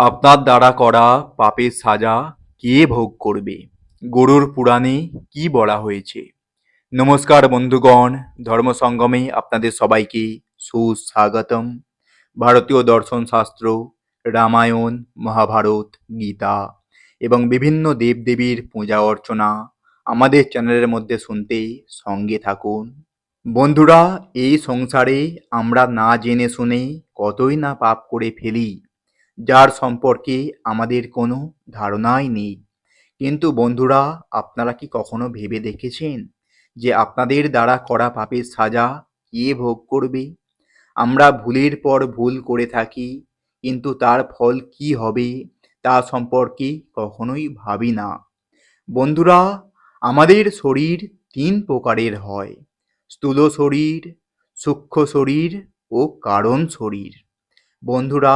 আপনার দ্বারা করা পাপের সাজা কে ভোগ করবে? গরুর পুরাণে কি বলা হয়েছে? নমস্কার বন্ধুগণ ধর্ম সঙ্গমে আপনাদের সবাইকে সুস্বাগতম। ভারতীয় দর্শন শাস্ত্র, রামায়ণ, মহাভারত, গীতা এবং বিভিন্ন দেবদেবীর পূজা অর্চনা আমাদের চ্যানেলের মধ্যে শুনতে সঙ্গে থাকুন। বন্ধুরা, এই সংসারে আমরা না জেনে শুনে কতই না পাপ করে ফেলি। যার সম্পর্কে আমাদের কোনো ধারণাই নেই। কিন্তু বন্ধুরা, আপনারা কি কখনো ভেবে দেখেছেন যে আপনাদের দ্বারা করা পাপের সাজা কে ভোগ করবে? আমরা ভুলের পর ভুল করে থাকি, কিন্তু তার ফল কি হবে তা সম্পর্কে কখনোই ভাবি না। বন্ধুরা, আমাদের শরীর তিন প্রকারের হয়, স্থূল শরীর, সূক্ষ্ম শরীর ও কারণ শরীর। বন্ধুরা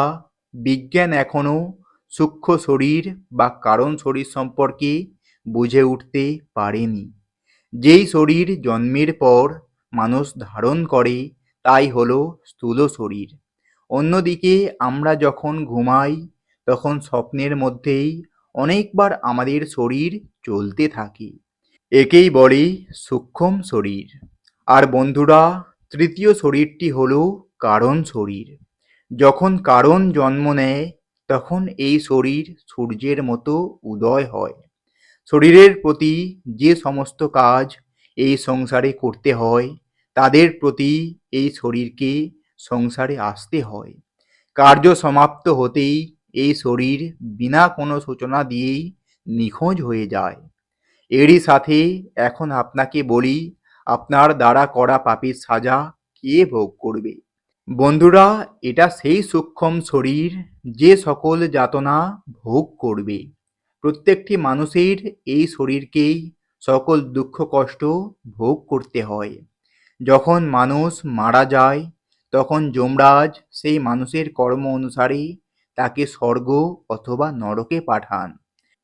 বিজ্ঞান এখনও সূক্ষ্ম শরীর বা কারণ শরীর সম্পর্কে বুঝে উঠতে পারেনি। যেই শরীর জন্মের পর মানুষ ধারণ করে, তাই হলো স্থূল শরীর। অন্যদিকে আমরা যখন ঘুমাই, তখন স্বপ্নের মধ্যেই অনেকবার আমাদের শরীর চলতে থাকে। একেই বলে সূক্ষ্ম শরীর। আর বন্ধুরা, তৃতীয় শরীরটি হলো কারণ শরীর। যখন কারণ জন্ম নেয়, তখন এই শরীর সূর্যের মতো উদয় হয়। শরীরের প্রতি যে সমস্ত কাজ এই সংসারে করতে হয়, তাদের প্রতি এই শরীরকে সংসারে আসতে হয়। কার্য সমাপ্ত হতেই এই শরীর বিনা কোনো সূচনা দিয়েই নিখোঁজ হয়ে যায়। এরই সাথে এখন আপনাকে বলি, আপনার দ্বারা করা পাপের সাজা কে ভোগ করবে? বন্ধুরা, এটা সেই সূক্ষ্ম শরীর যে সকল যাতনা ভোগ করবে। প্রত্যেকটি মানুষের এই শরীরকেই সকল দুঃখ, কষ্ট ভোগ করতে হয়। যখন মানুষ মারা যায়, তখন যমরাজ সেই মানুষের কর্ম অনুসারে তাকে স্বর্গ অথবা নরকে পাঠান।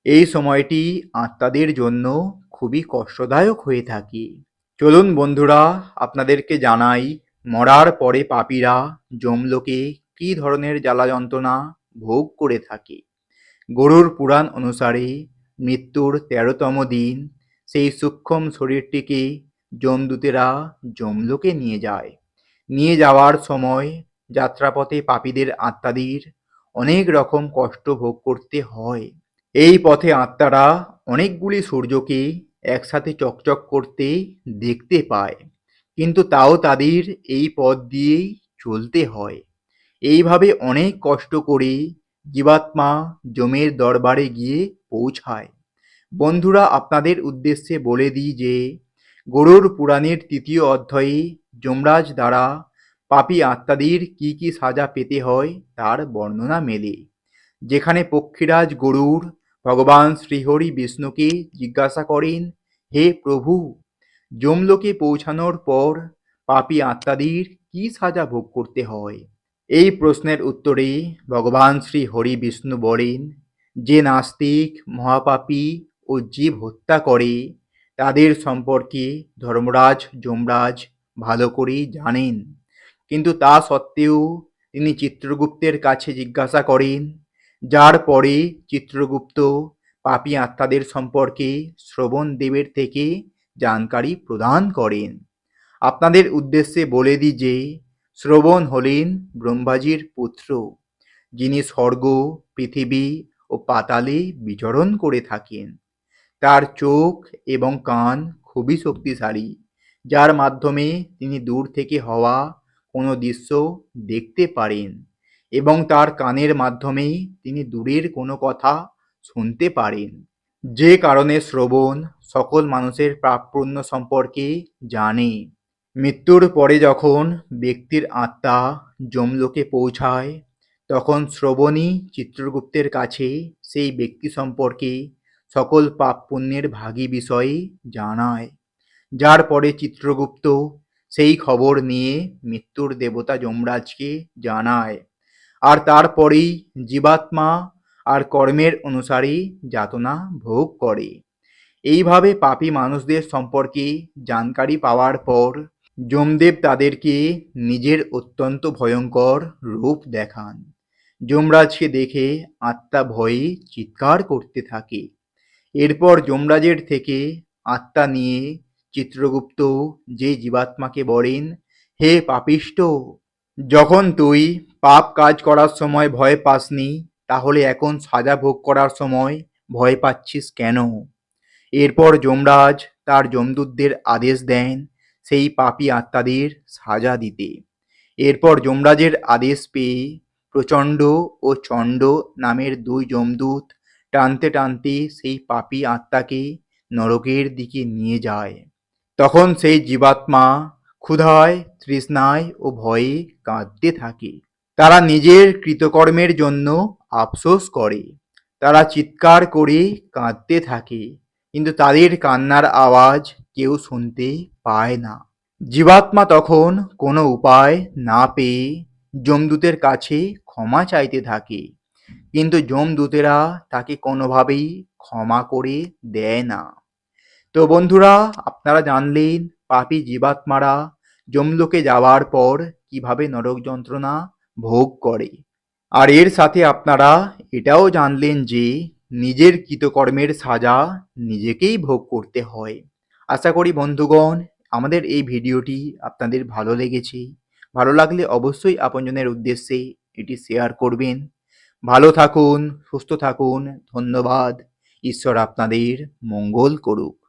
এই সময়টি আত্মাদের জন্য খুবই কষ্টদায়ক হয়ে থাকে। চলুন বন্ধুরা, আপনাদেরকে জানাই মরার পরে পাপীরা যমলোকে কী ধরনের জ্বালা যন্ত্রণা ভোগ করে থাকে? গরুর পুরাণ অনুসারে মৃত্যুর তেরোতম দিন, সেই সূক্ষ্ম শরীরটিকে যমদূতেরা যমলোকে নিয়ে যায়। নিয়ে যাওয়ার সময় যাত্রাপথে পাপীদের আত্মাদের অনেক রকম কষ্ট ভোগ করতে হয়। এই পথে আত্মারা অনেকগুলি সূর্যকে একসাথে চকচক করতে দেখতে পায়। কিন্তু তাও তাদের এই পথ দিয়েই চলতে হয়। এইভাবে অনেক কষ্ট করে জীবাত্মা জমের দরবারে গিয়ে পৌঁছায়। বন্ধুরা, আপনাদের উদ্দেশ্যে বলে দিই যে, গরুর পুরাণের তৃতীয় অধ্যায়ে যমরাজ দ্বারা পাপী আত্মাদের কি কি সাজা পেতে হয় তার বর্ণনা মেলে। যেখানে পক্ষীরাজ গরুর ভগবান শ্রীহরি বিষ্ণুকে জিজ্ঞাসা করেন, হে প্রভু যমলোকে পৌঁছানোর পর পাপী আত্মাদের কি সাজা ভোগ করতে হয়? এই প্রশ্নের উত্তরে ভগবান শ্রী হরি বিষ্ণু বলেন, যে নাস্তিক, মহাপাপী ও জীব হত্যা করে, তাদের সম্পর্কে ধর্মরাজ যমরাজ ভালো করেই জানেন। কিন্তু তা সত্ত্বেও তিনি চিত্রগুপ্তের কাছে জিজ্ঞাসা করেন, যার পরে চিত্রগুপ্ত পাপী আত্মাদের সম্পর্কে শ্রবণ দেবের থেকে জানকারি প্রদান করেন। আপনাদের উদ্দেশ্যে বলে দিই যে, শ্রবণ হলেন ব্রহ্মাজির পুত্র, যিনি স্বর্গ, পৃথিবী ও পাতালে বিচরণ করে থাকেন। তার চোখ এবং কান খুবই শক্তিশালী, যার মাধ্যমে তিনি দূর থেকে হওয়া কোনো দৃশ্য দেখতে পারেন এবং তার কানের মাধ্যমে তিনি দূরের কোনো কথা শুনতে পারেন। যে কারণে শ্রবণ সকল মানুষের প্রাপ্যন্য সম্পর্কে জানে। মৃত্যুর পরে যখন ব্যক্তির আত্মা যমলোকে পৌঁছায়, তখন শ্রবণী চিত্রগুপ্তের কাছে সেই ব্যক্তি সম্পর্কে সকল পাপ পুণ্যের ভাগী বিষয়ে জানায়। যার পরে চিত্রগুপ্ত সেই খবর নিয়ে মৃত্যুর দেবতা যমরাজকে জানায়। আর তারপরেই জীবাত্মা আর কর্মের অনুসারে যাতনা ভোগ করে। এইভাবে পাপী মানুষদের সম্পর্কে জানকারি পাওয়ার পর যমদেব তাদেরকে নিজের অত্যন্ত ভয়ঙ্কর রূপ দেখান। যমরাজকে দেখে আত্মা ভয়ে চিৎকার করতে থাকে। এরপর যমরাজের থেকে আত্মা নিয়ে চিত্রগুপ্ত যে জীবাত্মাকে বলেন, হে পাপিষ্ট যখন তুই পাপ কাজ করার সময় ভয় পাসনি, তাহলে এখন সাজা ভোগ করার সময় ভয় পাচ্ছিস কেন? এরপর যমরাজ তার যমদূতদের আদেশ দেন সেই পাপি আত্মাদের সাজা দিতে। এরপর যমরাজের আদেশ পেয়ে প্রচণ্ড ও চণ্ড নামের দুই যমদূত টানতে টানতে সেই পাপি আত্মাকে নরকের দিকে নিয়ে যায়। তখন সেই জীবাত্মা ক্ষুধায়, তৃষ্ণায় ও ভয়ে কাঁদতে থাকে। তারা নিজের কৃতকর্মের জন্য আফসোস করে। তারা চিৎকার করে কাঁদতে থাকে। কিন্তু তাদের কান্নার আওয়াজ কেউ শুনতে পায় না। জীবাত্মা তখন কোনো উপায় না পেয়ে যমদূতের কাছে ক্ষমা চাইতে থাকে। কিন্তু যমদূতেরা তাকে কোনোভাবেই ক্ষমা করে দেয় না। তো বন্ধুরা, আপনারা জানলেন পাপি জীবাত্মারা যমলোকে যাওয়ার পর কীভাবে নরক যন্ত্রণা ভোগ করে। আর এর সাথে আপনারা এটাও জানলেন যে নিজের কৃতকর্মের সাজা নিজেকেই ভোগ করতে হয়। আশা করি বন্ধুগণ, আমাদের এই ভিডিওটি আপনাদের ভালো লেগেছে। ভালো লাগলে অবশ্যই আপনজনের উদ্দেশ্যে এটি শেয়ার করবেন। ভালো থাকুন, সুস্থ থাকুন, ধন্যবাদ। ঈশ্বর আপনাদের মঙ্গল করুক।